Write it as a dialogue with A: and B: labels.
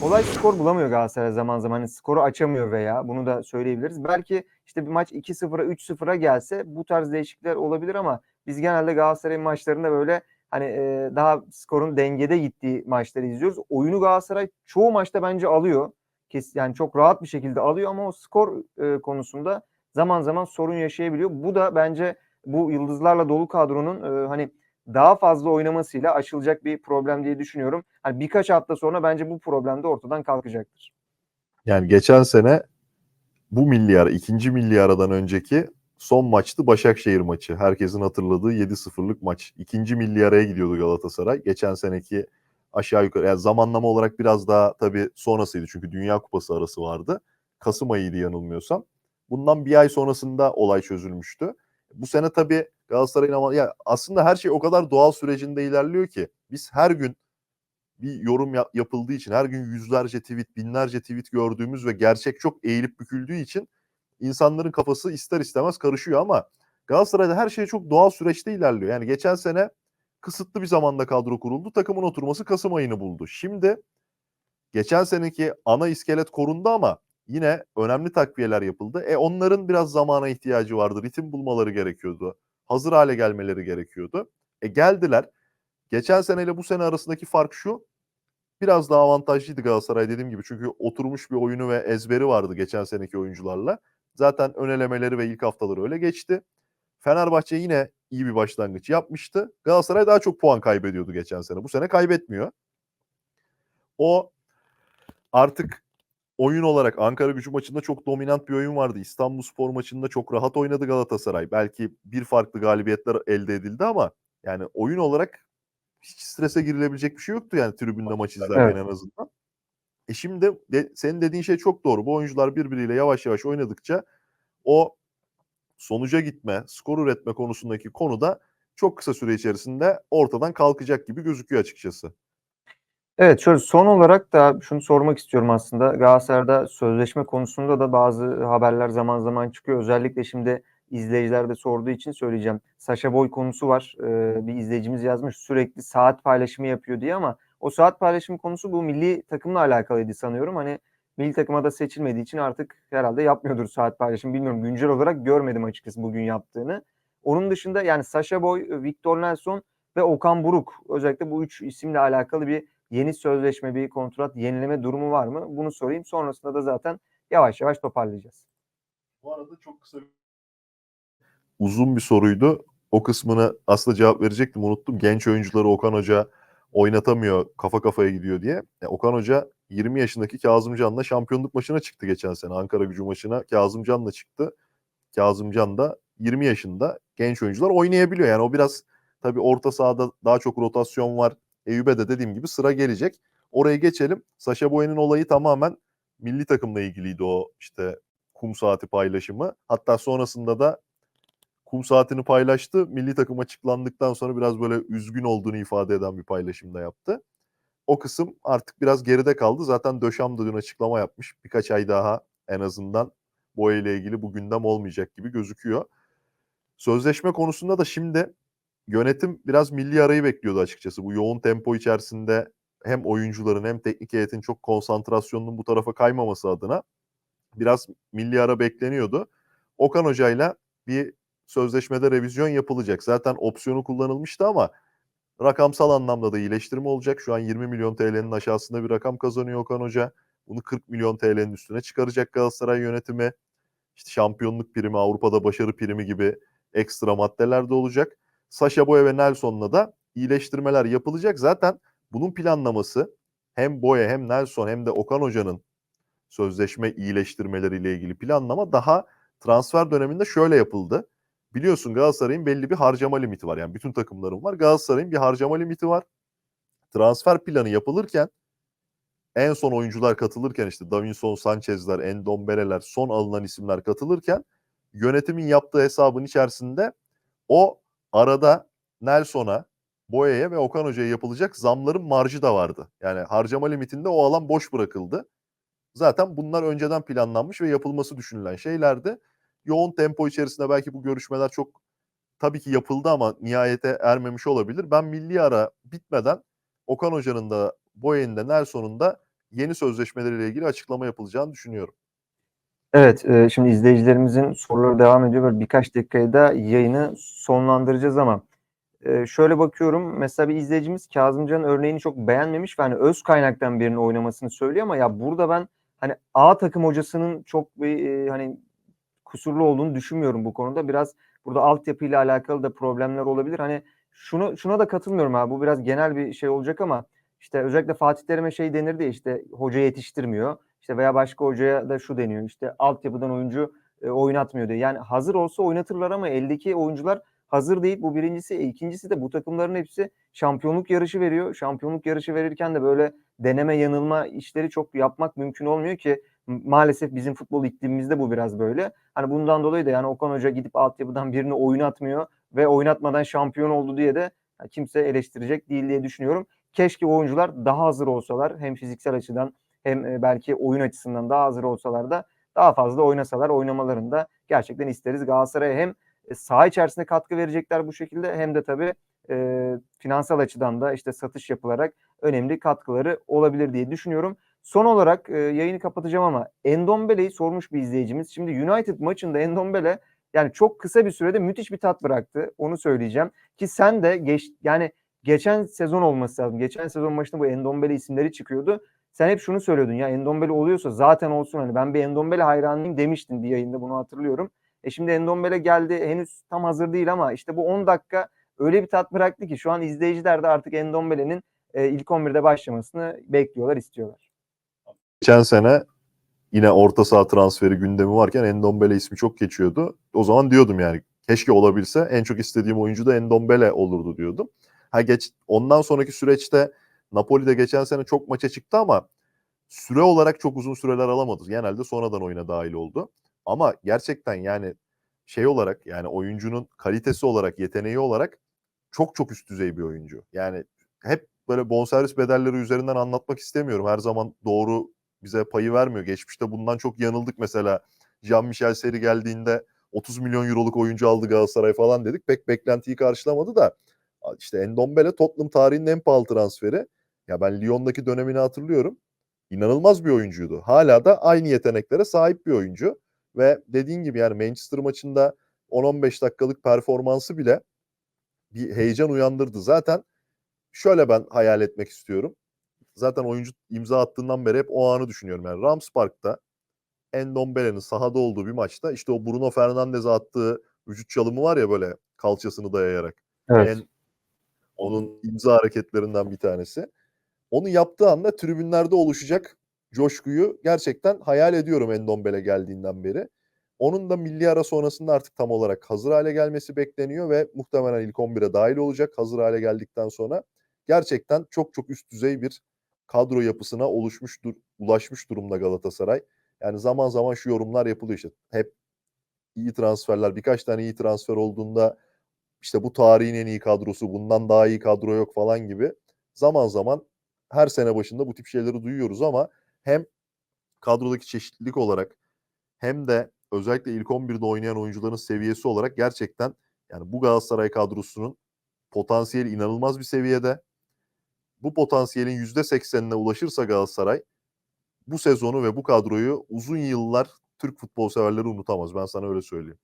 A: kolay skor bulamıyor Galatasaray zaman zaman. Hani skoru açamıyor veya bunu da söyleyebiliriz. Belki işte bir maç 2-0'a 3-0'a gelse bu tarz değişiklikler olabilir ama biz genelde Galatasaray maçlarında böyle hani e, daha skorun dengede gittiği maçları izliyoruz. Oyunu Galatasaray çoğu maçta bence alıyor. Kes, yani çok rahat bir şekilde alıyor ama o skor e, konusunda zaman zaman sorun yaşayabiliyor. Bu da bence bu yıldızlarla dolu kadronun e, hani daha fazla oynamasıyla aşılacak bir problem diye düşünüyorum. Hani birkaç hafta sonra bence bu problem de ortadan kalkacaktır.
B: Yani geçen sene bu milli ara, ikinci milli aradan önceki son maçtı Başakşehir maçı. Herkesin hatırladığı 7-0'lık maç. İkinci milli araya gidiyordu Galatasaray. Geçen seneki aşağı yukarı yani zamanlama olarak biraz daha tabii sonrasıydı çünkü Dünya Kupası arası vardı. Kasım ayıydı yanılmıyorsam. Bundan bir ay sonrasında olay çözülmüştü. Bu sene tabii Galatasaray'ın ama ya aslında her şey o kadar doğal sürecinde ilerliyor ki biz her gün bir yorum yap- yapıldığı için her gün yüzlerce tweet, binlerce tweet gördüğümüz ve gerçek çok eğilip büküldüğü için insanların kafası ister istemez karışıyor ama Galatasaray'da her şey çok doğal süreçte ilerliyor. Yani geçen sene kısıtlı bir zamanda kadro kuruldu. Takımın oturması Kasım ayını buldu. Şimdi geçen seneki ana iskelet korundu ama yine önemli takviyeler yapıldı. E onların biraz zamana ihtiyacı vardı. Ritim bulmaları gerekiyordu. Hazır hale gelmeleri gerekiyordu. E geldiler. Geçen seneyle bu sene arasındaki fark şu. Biraz daha avantajlıydı Galatasaray dediğim gibi. Çünkü oturmuş bir oyunu ve ezberi vardı geçen seneki oyuncularla. Zaten ön elemeleri ve ilk haftaları öyle geçti. Fenerbahçe yine iyi bir başlangıç yapmıştı. Galatasaray daha çok puan kaybediyordu geçen sene. Bu sene kaybetmiyor. O artık oyun olarak Ankara gücü maçında çok dominant bir oyun vardı. İstanbul Spor maçında çok rahat oynadı Galatasaray. Belki bir farklı galibiyetler elde edildi ama yani oyun olarak hiç strese girilebilecek bir şey yoktu yani tribünde maç izlerken
A: Evet.
B: en azından. E şimdi de, senin dediğin şey çok doğru. Bu oyuncular birbiriyle yavaş yavaş oynadıkça o sonuca gitme, skor üretme konusundaki konu da çok kısa süre içerisinde ortadan kalkacak gibi gözüküyor açıkçası.
A: Evet şöyle son olarak da şunu sormak istiyorum aslında. Galatasaray'da sözleşme konusunda da bazı haberler zaman zaman çıkıyor. Özellikle şimdi izleyiciler de sorduğu için söyleyeceğim. Saşa Boy konusu var. Ee, bir izleyicimiz yazmış sürekli saat paylaşımı yapıyor diye ama o saat paylaşımı konusu bu milli takımla alakalıydı sanıyorum. Hani milli takıma da seçilmediği için artık herhalde yapmıyordur saat paylaşımı. Bilmiyorum güncel olarak görmedim açıkçası bugün yaptığını. Onun dışında yani Saşa Boy, Victor Nelson ve Okan Buruk özellikle bu üç isimle alakalı bir yeni sözleşme, bir kontrat yenileme durumu var mı? Bunu sorayım. Sonrasında da zaten yavaş yavaş toparlayacağız.
B: Bu arada çok kısa uzun bir soruydu. O kısmını aslında cevap verecektim unuttum. Genç oyuncuları Okan Hoca oynatamıyor, kafa kafaya gidiyor diye. E, Okan Hoca 20 yaşındaki Kazımcan'la şampiyonluk maçına çıktı geçen sene. Ankara gücü maçına Kazımcan'la çıktı. Kazımcan da 20 yaşında genç oyuncular oynayabiliyor. Yani o biraz tabii orta sahada daha çok rotasyon var. Eyüp'e de dediğim gibi sıra gelecek. Oraya geçelim. Saşa Boy'un olayı tamamen milli takımla ilgiliydi o işte kum saati paylaşımı. Hatta sonrasında da kum saatini paylaştı. Milli takım açıklandıktan sonra biraz böyle üzgün olduğunu ifade eden bir paylaşım da yaptı. O kısım artık biraz geride kaldı. Zaten Döşam da dün açıklama yapmış. Birkaç ay daha en azından Boya ile ilgili bu gündem olmayacak gibi gözüküyor. Sözleşme konusunda da şimdi yönetim biraz milli arayı bekliyordu açıkçası. Bu yoğun tempo içerisinde hem oyuncuların hem teknik heyetin çok konsantrasyonunun bu tarafa kaymaması adına biraz milli ara bekleniyordu. Okan Hoca'yla bir sözleşmede revizyon yapılacak. Zaten opsiyonu kullanılmıştı ama rakamsal anlamda da iyileştirme olacak. Şu an 20 milyon TL'nin aşağısında bir rakam kazanıyor Okan Hoca. Bunu 40 milyon TL'nin üstüne çıkaracak Galatasaray yönetimi. İşte şampiyonluk primi, Avrupa'da başarı primi gibi ekstra maddeler de olacak. Sasha Boya ve Nelson'la da iyileştirmeler yapılacak. Zaten bunun planlaması hem Boya hem Nelson hem de Okan Hoca'nın sözleşme iyileştirmeleriyle ilgili planlama daha transfer döneminde şöyle yapıldı. Biliyorsun Galatasaray'ın belli bir harcama limiti var. Yani bütün takımların var. Galatasaray'ın bir harcama limiti var. Transfer planı yapılırken en son oyuncular katılırken işte Davinson Sanchez'ler, Endombere'ler, son alınan isimler katılırken yönetimin yaptığı hesabın içerisinde o arada Nelson'a, Boya'ya ve Okan Hoca'ya yapılacak zamların marjı da vardı. Yani harcama limitinde o alan boş bırakıldı. Zaten bunlar önceden planlanmış ve yapılması düşünülen şeylerdi. Yoğun tempo içerisinde belki bu görüşmeler çok tabii ki yapıldı ama nihayete ermemiş olabilir. Ben milli ara bitmeden Okan Hoca'nın da Boya'nın da Nelson'un da yeni sözleşmeleriyle ilgili açıklama yapılacağını düşünüyorum.
A: Evet, eee, şimdi izleyicilerimizin soruları devam ediyor. Böyle birkaç dakikaya da yayını sonlandıracağız ama eee, şöyle bakıyorum. Mesela bir izleyicimiz Kazımcan'ın örneğini çok beğenmemiş ve hani öz kaynaktan birinin oynamasını söylüyor ama ya burada ben hani A takım hocasının çok bir eee, hani kusurlu olduğunu düşünmüyorum bu konuda. Biraz burada altyapıyla alakalı da problemler olabilir. Hani şunu şuna da katılmıyorum abi. Bu biraz genel bir şey olacak ama işte özellikle Fatih Terim'e şey denirdi ya işte hoca yetiştirmiyor. İşte veya başka hocaya da şu deniyor. işte altyapıdan oyuncu e, oynatmıyor diye. Yani hazır olsa oynatırlar ama eldeki oyuncular hazır değil. Bu birincisi. E, ikincisi de bu takımların hepsi şampiyonluk yarışı veriyor. Şampiyonluk yarışı verirken de böyle deneme yanılma işleri çok yapmak mümkün olmuyor ki maalesef bizim futbol iklimimizde bu biraz böyle. Hani bundan dolayı da yani Okan Hoca gidip altyapıdan birini oynatmıyor ve oynatmadan şampiyon oldu diye de kimse eleştirecek değil diye düşünüyorum. Keşke oyuncular daha hazır olsalar hem fiziksel açıdan hem e, belki oyun açısından daha hazır olsalar da daha fazla oynasalar oynamalarını da gerçekten isteriz. Galatasaray'a hem e, saha içerisinde katkı verecekler bu şekilde hem de tabii e, finansal açıdan da işte satış yapılarak önemli katkıları olabilir diye düşünüyorum. Son olarak e, yayını kapatacağım ama Endombele'yi sormuş bir izleyicimiz. Şimdi United maçında Endombele yani çok kısa bir sürede müthiş bir tat bıraktı. Onu söyleyeceğim. Ki sen de geç yani geçen sezon olması lazım. Geçen sezon maçında bu Endombele isimleri çıkıyordu. Sen hep şunu söylüyordun ya Endombele oluyorsa zaten olsun hani ben bir Endombele hayranıyım demiştin bir yayında bunu hatırlıyorum. E şimdi Endombele geldi henüz tam hazır değil ama işte bu 10 dakika öyle bir tat bıraktı ki şu an izleyiciler de artık Endombele'nin e, ilk 11'de başlamasını bekliyorlar, istiyorlar.
B: Geçen sene yine orta saha transferi gündemi varken Endombele ismi çok geçiyordu. O zaman diyordum yani keşke olabilse en çok istediğim oyuncu da Endombele olurdu diyordum. Ha geç ondan sonraki süreçte Napoli'de geçen sene çok maça çıktı ama süre olarak çok uzun süreler alamadı. Genelde sonradan oyuna dahil oldu. Ama gerçekten yani şey olarak yani oyuncunun kalitesi olarak, yeteneği olarak çok çok üst düzey bir oyuncu. Yani hep böyle bonservis bedelleri üzerinden anlatmak istemiyorum. Her zaman doğru bize payı vermiyor. Geçmişte bundan çok yanıldık mesela. Jean-Michel Seri geldiğinde 30 milyon euroluk oyuncu aldı Galatasaray falan dedik. Pek beklentiyi karşılamadı da işte Endombele Tottenham tarihinin en pahalı transferi. Ya ben Lyon'daki dönemini hatırlıyorum. İnanılmaz bir oyuncuydu. Hala da aynı yeteneklere sahip bir oyuncu. Ve dediğin gibi yani Manchester maçında 10-15 dakikalık performansı bile bir heyecan uyandırdı. Zaten şöyle ben hayal etmek istiyorum. Zaten oyuncu imza attığından beri hep o anı düşünüyorum. Yani Rams Park'ta Endombele'nin sahada olduğu bir maçta işte o Bruno Fernandes'e attığı vücut çalımı var ya böyle kalçasını dayayarak.
A: Evet.
B: En, onun imza hareketlerinden bir tanesi. Onu yaptığı anda tribünlerde oluşacak coşkuyu gerçekten hayal ediyorum Endombele geldiğinden beri. Onun da milli ara sonrasında artık tam olarak hazır hale gelmesi bekleniyor ve muhtemelen ilk 11'e dahil olacak hazır hale geldikten sonra. Gerçekten çok çok üst düzey bir kadro yapısına oluşmuş, dur- ulaşmış durumda Galatasaray. Yani zaman zaman şu yorumlar yapılıyor işte. Hep iyi transferler, birkaç tane iyi transfer olduğunda işte bu tarihin en iyi kadrosu, bundan daha iyi kadro yok falan gibi. Zaman zaman her sene başında bu tip şeyleri duyuyoruz ama hem kadrodaki çeşitlilik olarak hem de özellikle ilk 11'de oynayan oyuncuların seviyesi olarak gerçekten yani bu Galatasaray kadrosunun potansiyeli inanılmaz bir seviyede. Bu potansiyelin %80'ine ulaşırsa Galatasaray bu sezonu ve bu kadroyu uzun yıllar Türk futbol severleri unutamaz. Ben sana öyle söyleyeyim.